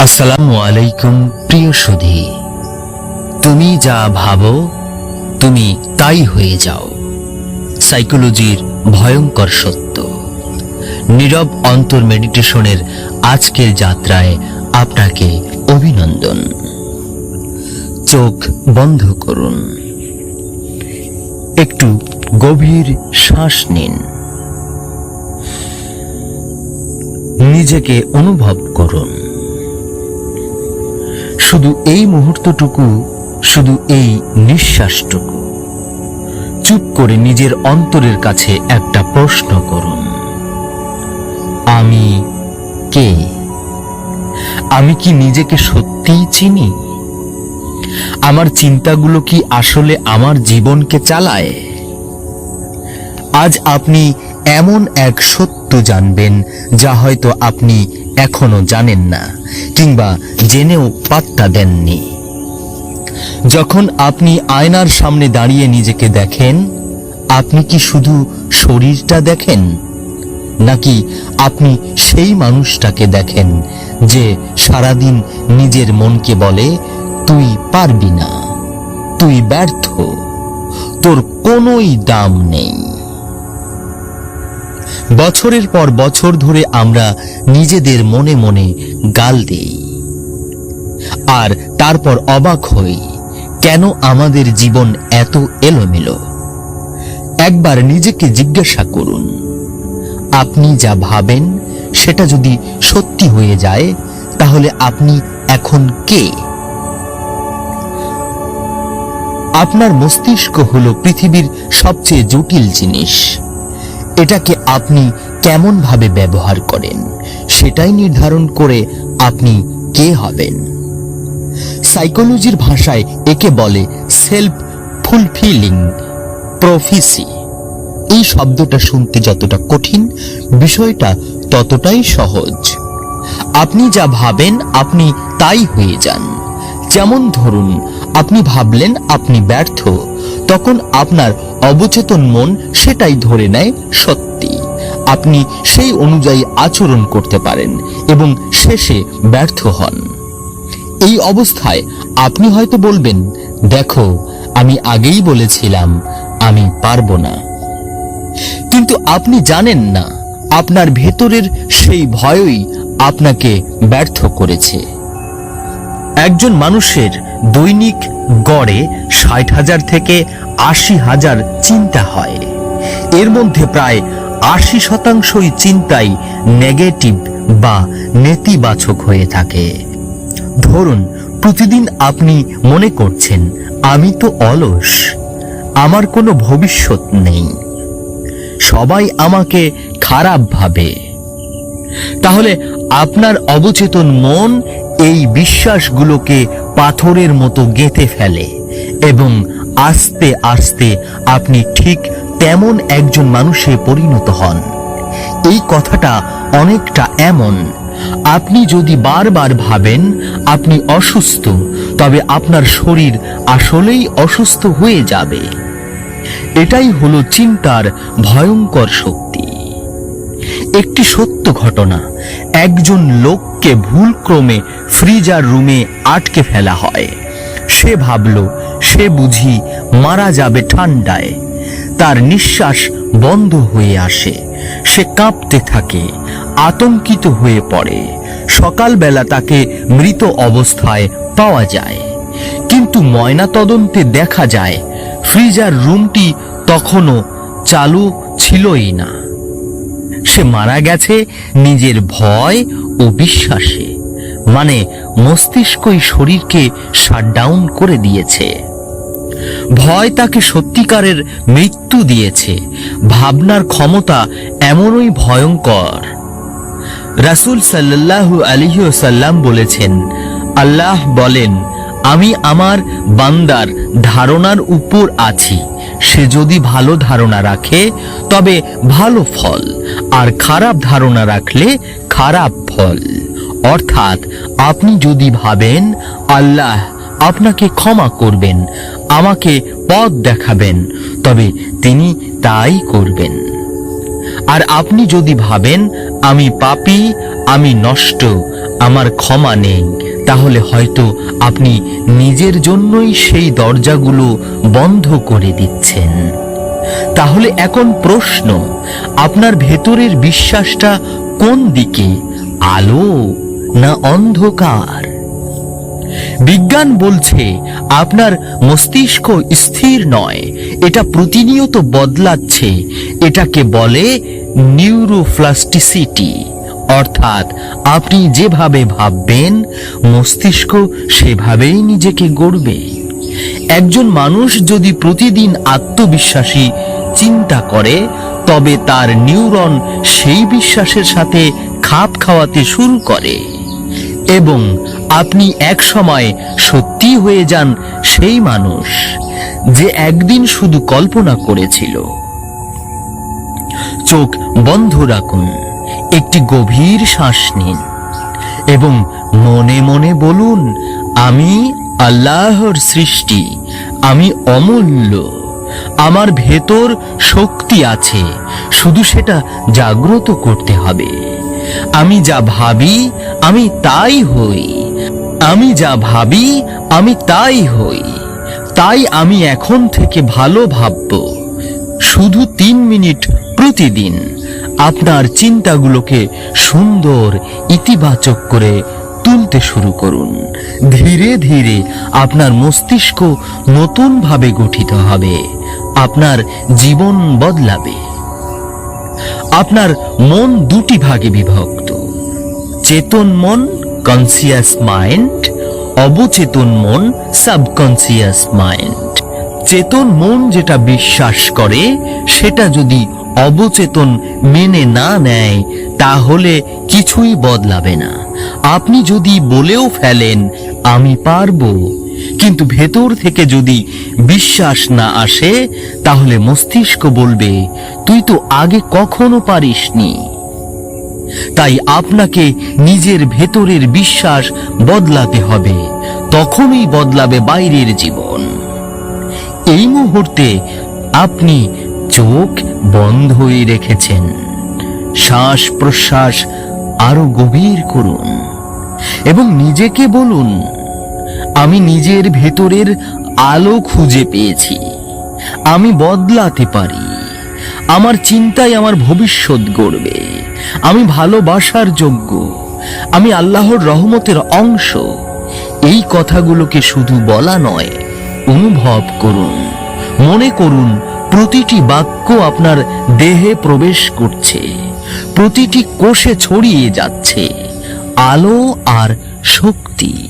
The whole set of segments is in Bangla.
আসসালামু আলাইকুম, প্রিয় সুধী। তুমি যা ভাবো, তুমি তাই হয়ে যাও। সাইকোলজির ভয়ঙ্কর সত্য। নীরব অন্তর মেডিটেশনের আজকের যাত্রায় আপনাকে অভিনন্দন। চোখ বন্ধ করুন। একটু গভীর শ্বাস নিন। নিজেকে অনুভব করুন। শুধু এই মুহূর্তটুকু, শুধু এই নিঃশ্বাসটুকু। চুপ করে নিজের অন্তরের কাছে একটা প্রশ্ন করুন। আমি কে? আমি কি নিজেকে সত্যিই চিনি? আমার চিন্তাগুলো কি আসলে আমার জীবনকে চালায়? আজ আপনি এমন এক সত্য জানবেন, যা হয়তো আপনি এখনও জানেন না, কিংবা জেনেও পাত্তা দেননি। যখন আপনি আয়নার সামনে দাঁড়িয়ে নিজেকে দেখেন, আপনি কি শুধু শরীরটা দেখেন, নাকি আপনি সেই মানুষটাকে দেখেন যে সারাদিন নিজের মনকে বলে, তুই পারবি না, তুই ব্যর্থ, তোর কোনোই দাম নেই। বছরের পর বছর ধরে আমরা নিজেদের মনে মনে গাল দেই। আর তারপর অবাক হই, কেন আমাদের জীবন এত এলোমেলো? একবার নিজেকে জিজ্ঞাসা করুন, আপনি যা ভাবেন সেটা যদি সত্যি হয়ে যায়, তাহলে আপনি এখন কে? আপনার মস্তিষ্ক হলো পৃথিবীর সবচেয়ে জটিল জিনিস। এটাকে আপনি কেমন ভাবে ব্যবহার করেন? সেটাই নির্ধারণ করে আপনি কে হবেন? সাইকোলজির ভাষায় একে বলে সেলফ ফুলফিলিং প্রফিসি এই শব্দটা শুনতে যতটা কঠিন, বিষয়টা ততটাই সহজ। আপনি যা ভাবেন, আপনি তাই হয়ে যান। যেমন ধরুন, আপনি ভাবলেন আপনি ব্যর্থ, তখন আপনার অবচেতন মন সেটাই ধরে নেয় সত্যি। আপনি সেই অনুযায়ী আচরণ করতে পারেন এবং শেষে ব্যর্থ হন। এই অবস্থায় আপনি হয়তো বলবেন, দেখো, আমি আগেই বলেছিলাম, আমি পারব না। কিন্তু আপনি জানেন না, আপনার ভেতরের সেই ভয়ই আপনাকে ব্যর্থ করেছে। একজন মানুষের দৈনিক গড়ে ষাট হাজার থেকে আশি হাজার চিন্তা হয়। এর মধ্যে প্রায় আশি শতাংশই চিন্তাই নেগেটিভ বা নেতিবাচক হয়ে থাকে। ধরুন, প্রতিদিন আপনি মনে করছেন, আমি তো অলস, আমার কোনো ভবিষ্যৎ নেই। সবাই আমাকে খারাপ ভাবে। তাহলে আপনার অবচেতন মন এই বিশ্বাসগুলোকে পাথরের মতো গেঁথে ফেলে এবং আস্তে আস্তে আপনি ঠিক তেমন একজন মানুষে পরিণত হন। এই কথাটা অনেকটা এমন। আপনি যদি বারবার ভাবেন আপনি অসুস্থ, তবে আপনার শরীর আসলেই অসুস্থ হয়ে যাবে। এটাই হলো চিন্তার ভয়ঙ্কর শক্তি। একটি সত্য ঘটনা। একজন লোককে ভুলক্রমে ফ্রিজার রুমে আটকে ফেলা হয়। সে ভাবল, সে বুঝি মারা যাবে ঠান্ডায়। তার নিঃশ্বাস বন্ধ হয়ে আসে। সে কাঁপতে থাকে, আতঙ্কিত হয়ে পড়ে। সকালবেলা তাকে মৃত অবস্থায় পাওয়া যায়। কিন্তু ময়না তদন্তে দেখা যায়, ফ্রিজার রুমটি তখনও চালু ছিলই না। সে মারা গেছে নিজের ভয় ও বিশ্বাসে। মানে মস্তিষ্কই শরীরকে শাটডাউন করে দিয়েছে। ভয় তাকে সত্যিকারের মৃত্যু দিয়েছে। ভাবনার ক্ষমতা এমনই ভয়ঙ্কর। রাসূল সাল্লাল্লাহু আলাইহি সাল্লাম বলেছেন, আল্লাহ বলেন, আমি আমার বান্দার ধারণার উপর আছি। সে যদি ভালো ধারণা রাখে, তবে ভালো ফল। আর খারাপ ধারণা রাখলে খারাপ ফল। অর্থাৎ আপনি যদি ভাবেন, আল্লাহ আপনাকে ক্ষমা করবেন, আমাকে পথ দেখাবেন, তবে তিনি তাই করবেন। আর আপনি যদি ভাবেন, আমি পাপি, আমি নষ্ট, আমার ক্ষমা নেই তাহলে হয়তো আপনি নিজের জন্যই সেই দরজাগুলো বন্ধ করে দিচ্ছেন। তাহলে এখন প্রশ্ন, আপনার ভেতরের বিশ্বাসটা কোন দিকে, আলো না অন্ধকার? বিজ্ঞান বলছে, আপনার মস্তিষ্ক স্থির নয়, এটা প্রতিনিয়ত বদলাচ্ছে, এটাকে বলে নিউরোপ্লাস্টিসিটি অর্থাৎ আপনি যেভাবে ভাববেন, মস্তিষ্ক সেভাবেই নিজেকে গড়বে। একজন মানুষ যদি প্রতিদিন আত্মবিশ্বাসী চিন্তা করে, তবে তার নিউরন সেই বিশ্বাসের সাথে খাপ খাওয়াতে শুরু করে। এবং আপনি এক সময় সত্যি হয়ে যান সেই মানুষ যে একদিন শুধু কল্পনা করেছিল। চোখ বন্ধ রাখুন। একটি গভীর শ্বাস নিন এবং মনে মনে বলুন, আমি আল্লাহর সৃষ্টি, আমি অমূল্য। আমার ভেতর শক্তি আছে, শুধু সেটা জাগ্রত করতে হবে। আমি যা ভাবি, আমি তাই হই। আমি যা ভাবি, আমি তাই হই। তাই আমি এখন থেকে ভালো ভাবব। শুধু তিন মিনিট প্রতিদিন। আপনার চিন্তাগুলোকে সুন্দর, ইতিবাচক করে তুলতে শুরু করুন। ধীরে ধীরে আপনার মস্তিষ্ক নতুনভাবে গঠিত হবে। আপনার জীবন বদলাবে। আপনার মন দুটি ভাগে বিভক্ত। চেতন মন কনসিয়াস মাইন্ড অবচেতন মন সাবকনসিয়াস মাইন্ড চেতন মন যেটা বিশ্বাস করে, সেটা যদি অবচেতন মেনে না নেয়, তাহলে কিছুই বদলাবে না। আপনি যদি বলেও ফেলেন, আমি পারব। কিন্তু ভেতর থেকে যদি বিশ্বাস না আসে, তাহলে মস্তিষ্ক বলবে, তুই তো আগে কখনো পারিসনি। তাই আপনাকে নিজের ভেতরের বিশ্বাস বদলাতে হবে। তখনই বদলাবে বাইরের জীবন। এই মুহূর্তে আপনি চোখ বন্ধই রেখেছেন। শ্বাস প্রশ্বাস আরও গভীর করুন এবং নিজেকে বলুন, আমি নিজের ভেতরের আলো খুঁজে পেয়েছি। আমি বদলাতে পারি। আমার চিন্তায় আমার ভবিষ্যৎ গড়বে। আমি ভালোবাসার যোগ্য। আমি আল্লাহর রহমতের অংশ। এই কথাগুলোকে শুধু বলা নয়, অনুভব করুন, মনে করুন প্রতিটি বাক্য আপনার দেহে প্রবেশ করছে। প্রতিটি কোষে ছড়িয়ে যাচ্ছে। আলো আর শক্তি।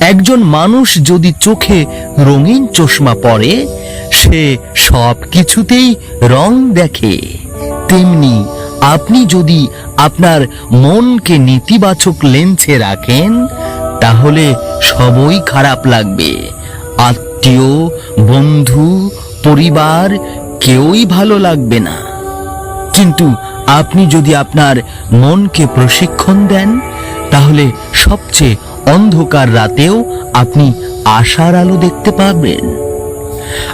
একজন মানুষ যদি চোখে রঙিন চশমা পরে, সে সব কিছুতেই রং দেখে। তেমনি আপনি যদি আপনার মনকে নেতিবাচক লেন্সে রাখেন, তাহলে সবই খারাপ লাগবে। আত্মীয়, বন্ধু পরিবার কেউই ভালো লাগবে না। কিন্তু আপনি যদি আপনার মনকে প্রশিক্ষণ দেন, তাহলে সবচেয়ে অন্ধকার রাতেও আপনি আশার আলো দেখতে পাবেন।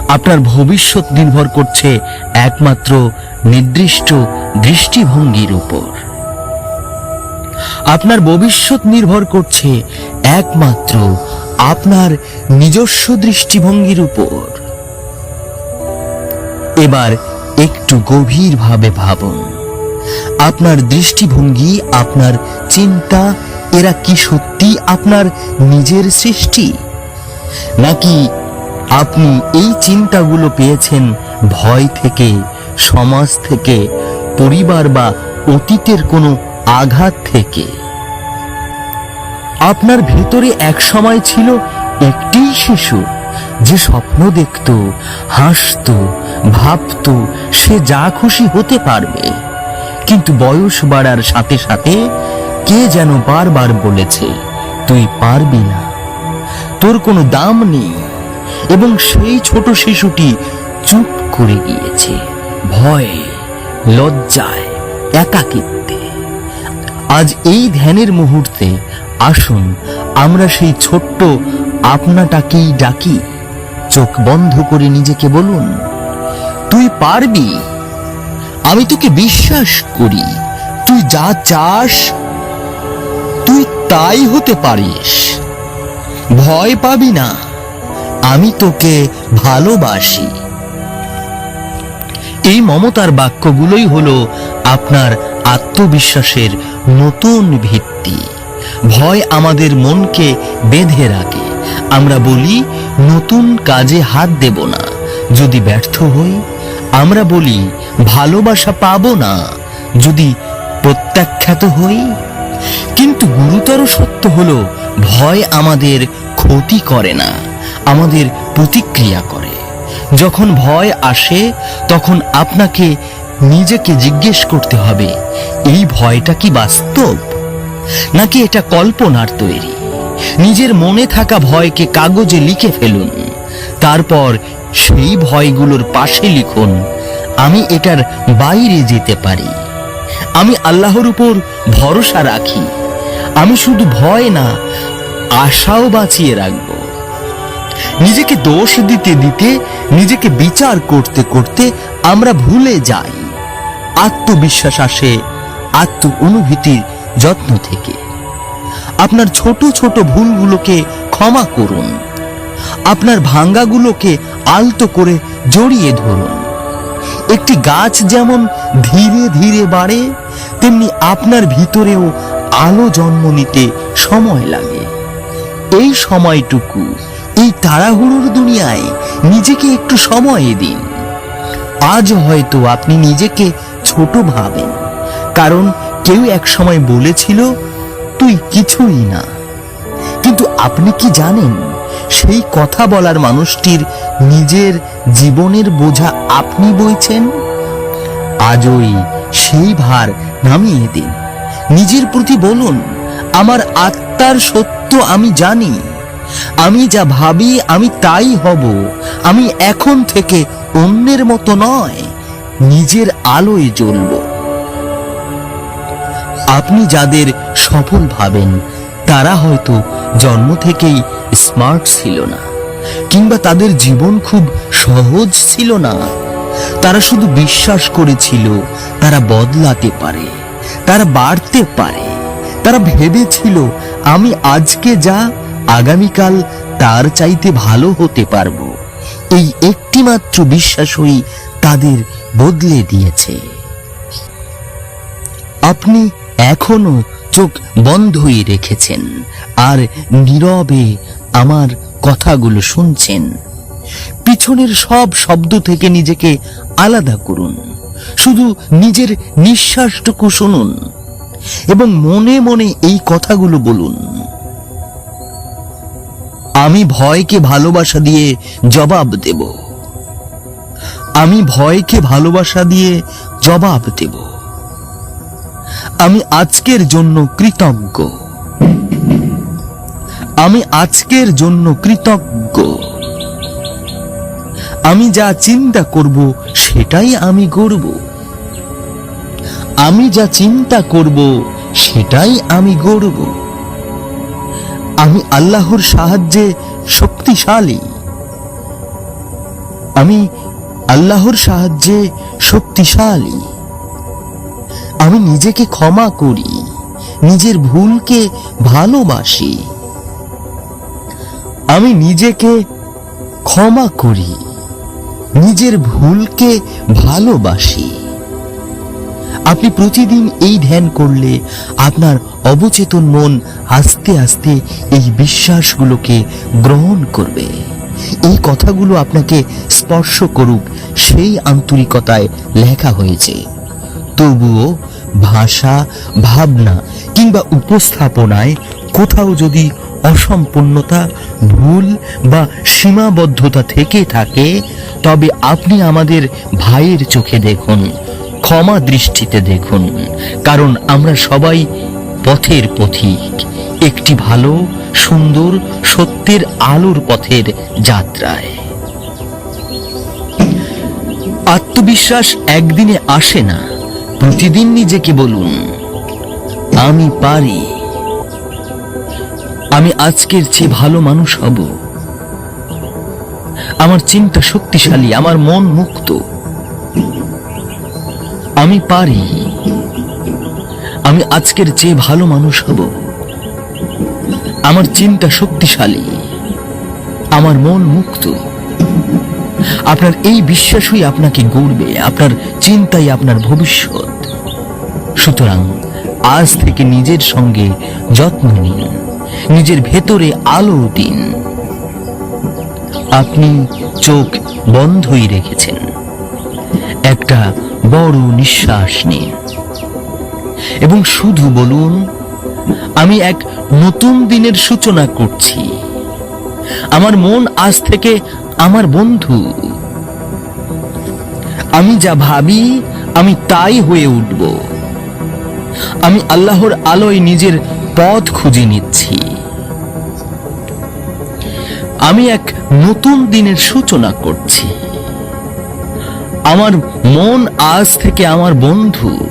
আপনার ভবিষ্যৎ নির্ভর করছে একমাত্র নির্দিষ্ট দৃষ্টিভঙ্গির উপর। আপনার ভবিষ্যৎ নির্ভর করছে একমাত্র আপনার নিজস্ব দৃষ্টিভঙ্গির উপর। এবার একটু গভীরভাবে ভাবুন। আপনার দৃষ্টিভঙ্গি, আপনার চিন্তা, এরা কি সত্যি আপনার নিজের সৃষ্টি? নাকি আপনি এই চিন্তাগুলো পেয়েছেন ভয় থেকে, সমাজ থেকে, পরিবার বা অতীতের কোনো আঘাত থেকে? আপনার ভেতরে এক সময় ছিল একটি শিশু, যে স্বপ্ন দেখত, হাসত ভাবত সে যা খুশি হতে পারবে। কিন্তু বয়স বাড়ার সাথে সাথে কে যেন বারবার বলেছে, তুই পারবি না। তোর কোনো দাম নেই। এবং সেই ছোট শিশুটি চুপ করে গিয়েছে, ভয়ে, লজ্জায়, একাকিত্বে। আজ এই ধ্যানের মুহূর্তে আসুন, আমরা সেই ছোট্ট আপনাটাকেই ডাকি। চোখ বন্ধ করে নিজেকে বলুন তুই পারবি। আমি তোকে বিশ্বাস করি। তুই যা চাস, তুই তাই হতে পারিস। ভয় পাবি না। আমি তোকে ভালোবাসি। এই মমতার বাক্যগুলোই হলো আপনার আত্মবিশ্বাসের নতুন ভিত্তি। ভয় আমাদের মনকে বেঁধে রাখে। আমরা বলি, নতুন কাজে হাত দেব না। যদি ব্যর্থ হই আমরা বলি, ভালোবাসা পাব না, যদি প্রত্যাখ্যাত হই। কিন্তু গুরুতর সত্য হলো, ভয় আমাদের ক্ষতি করে না, আমাদের প্রতিক্রিয়া করে। যখন ভয় আসে, তখন আপনাকে নিজেকে জিজ্ঞেস করতে হবে, এই ভয়টা কি বাস্তব? নাকি এটা কল্পনার তৈরি? নিজের মনে থাকা ভয়কে কাগজে লিখে ফেলুন। তারপর সেই ভয়গুলোর পাশে লিখুন, আমি এটার বাইরে যেতে পারি। আমি আল্লাহর উপর ভরসা রাখি। আমি শুধু ভয় না, আশাও বাঁচিয়ে রাখব। নিজেকে দোষ দিতে দিতে, নিজেকে বিচার করতে করতে আমরা ভুলে যাই। আত্মবিশ্বাস আসে আত্ম অনুভূতির যত্ন থেকে। আপনার ছোট ছোট ভুলগুলোকে ক্ষমা করুন। আপনার ভাঙ্গাগুলোকে আলতো করে জড়িয়ে ধরুন। একটি গাছ যেমন ধীরে ধীরে বাড়ে, তেমনি আপনার ভিতরেও আলো জন্ম নিতে সময় লাগে। এই সময়টুকু, এই তাড়াহুড়োর দুনিয়ায় নিজেকে একটু সময় দিন। আজ হয়তো আপনি নিজেকে ছোট ভাবেন, কারণ কেউ এক সময় বলেছিল, তুই কিছুই না। কিন্তু আপনি কি জানেন? সেই কথা বলার মানুষটির নিজের জীবনের বোঝা আপনি বইছেন? আজই সেই ভার নামিয়ে দিন। নিজের প্রতি বলুন, আমার আত্মার সত্য আমি জানি। আমি যা ভাবি আমি তাই হব। আমি এখন থেকে অন্যের মতো নয়, নিজের আলোয় জ্বলব। আপনি যাদের সফল ভাবেন, তারা হয়তো জন্ম থেকেই স্মার্ট ছিল না, কিংবা তাদের জীবন খুব সহজ ছিল না। তারা শুধু বিশ্বাস করেছিল, তারা বদলাতে পারে, তারা বাড়তে পারে। তারা ভেবেছিল, আমি আজকে যা, আগামীকাল তার চাইতে ভালো হতে পারব। এই একটিমাত্র বিশ্বাসই তাদের বদলে দিয়েছে। আপনি এখনও চোখ বন্ধই রেখেছেন, আর নীরবে আমার কথাগুলো শুনছেন। পিছনের সব শব্দ থেকে নিজেকে আলাদা করুন। শুধু নিজের নিঃশ্বাসটুকু শুনুন এবং মনে মনে এই কথাগুলো বলুন। আমি ভয়কে ভালোবাসা দিয়ে জবাব দেব। আমি ভয়কে ভালোবাসা দিয়ে জবাব দেব। আমি আজকের জন্য কৃতজ্ঞ। আমি আজকের জন্য কৃতজ্ঞ। আমি যা চিন্তা করব, সেটাই আমি করব আমি যা চিন্তা করব, সেটাই আমি গড়ব। আমি আল্লাহর সাহায্যে শক্তিশালী। আমি আল্লাহর সাহায্যে শক্তিশালী। আমি নিজেকে ক্ষমা করি, নিজের ভুলকে ভালোবাসি। আমি নিজেকে ক্ষমা করি, নিজের ভুলকে ভালোবাসি। আপনি প্রতিদিন এই ধ্যান করলে আপনার অবচেতন মন আস্তে আস্তে এই বিশ্বাসগুলোকে গ্রহণ করবে। এই কথাগুলো আপনাকে স্পর্শ করুক, সেই আন্তরিকতায় লেখা হয়েছে, তবুও ভাষা, ভাবনা কিংবা উপস্থাপনায় কোথাও যদি অসম্পূর্ণতা, ভুল বা সীমাবদ্ধতা থেকে থাকে, তবে আপনি আমাদের ভাইয়ের চোখে দেখুন, ক্ষমা দৃষ্টিতে দেখুন, কারণ আমরা সবাই পথের পথিক, একটি ভালো, সুন্দর, সত্যের আলোর পথের যাত্রায়। আত্মবিশ্বাস একদিনে আসে না, প্রতিদিন নিজেকে বলুন, আমি পারি। আমি আজকের চেয়ে ভালো মানুষ হব। আমার চিন্তা শক্তিশালী, আমার মন মুক্ত। আমি পারি। আমি আজকের চেয়ে ভালো মানুষ হব। আমার চিন্তা শক্তিশালী, আমার মন মুক্ত। আপনার এই বিশ্বাসই আপনাকে গড়বে, আপনার চিন্তাই আপনার ভবিষ্যৎ। সুতরাং আজ থেকে নিজের সঙ্গে যত্ন নিন। নিজের ভেতরে আলো দিন। আপনি চোখ বন্ধই রেখেছেন। একটা বড় নিঃশ্বাস নিন। এবং শুধু বলুন, আমি এক নতুন দিনের সূচনা করছি। আমার মন আজ থেকে আমার বন্ধু। আমি যা ভাবি, আমি তাই হয়ে উঠব। আমি আল্লাহর আলোয় নিজের পথ খুঁজে নিচ্ছি। আমি এক নতুন দিনের সূচনা করছি। আমার মন আজ থেকে আমার বন্ধু।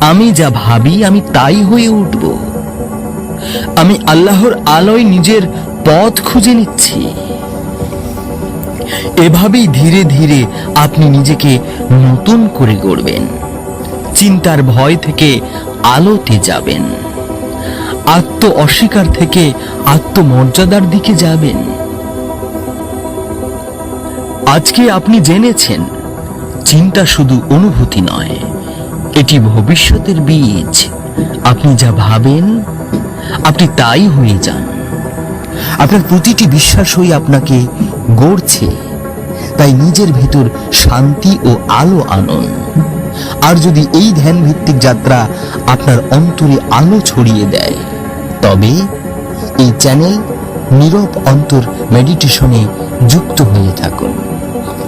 আমি যা ভাবি, আমি তাই হয়ে উঠব। আমি আল্লাহর আলোয় নিজের পথ খুঁজে নিচ্ছি। এভাবেই ধীরে ধীরে আপনি নিজেকে নতুন করে গড়বেন। চিন্তার ভয় থেকে আলোতে যাবেন। আত্ম অস্বীকার থেকে আত্মমর্যাদার দিকে যাবেন। আজকে আপনি জেনেছেন, চিন্তা শুধু অনুভূতি নয়, এটি ভবিষ্যতের বীজ। আপনি যা ভাবেন, আপনি তাই হয়ে যান। আপনার প্রতিটি বিশ্বাসই আপনাকে গড়ছে, তাই নিজের ভেতর শান্তি ও আলো আনন। আর যদি এই ধ্যান ভিত্তিক যাত্রা আপনার অন্তরে আলো ছড়িয়ে দেয় তবে এই চ্যানেল নীরব অন্তর মেডিটেশনে যুক্ত হয়ে থাকুন।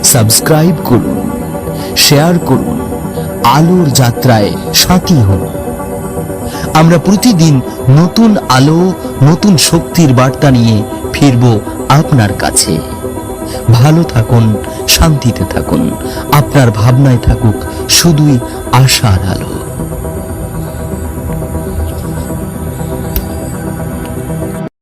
সাবস্ক্রাইব করুন, শেয়ার করুন, আলোর যাত্রায় সাথী হন। আমরা প্রতিদিন নতুন আলো, নতুন শক্তির বার্তা নিয়ে ফিরব আপনার কাছে। ভালো থাকুন, শান্তিতে থাকুন। আপনার ভাবনায় থাকুক শুধুই আশার আলো।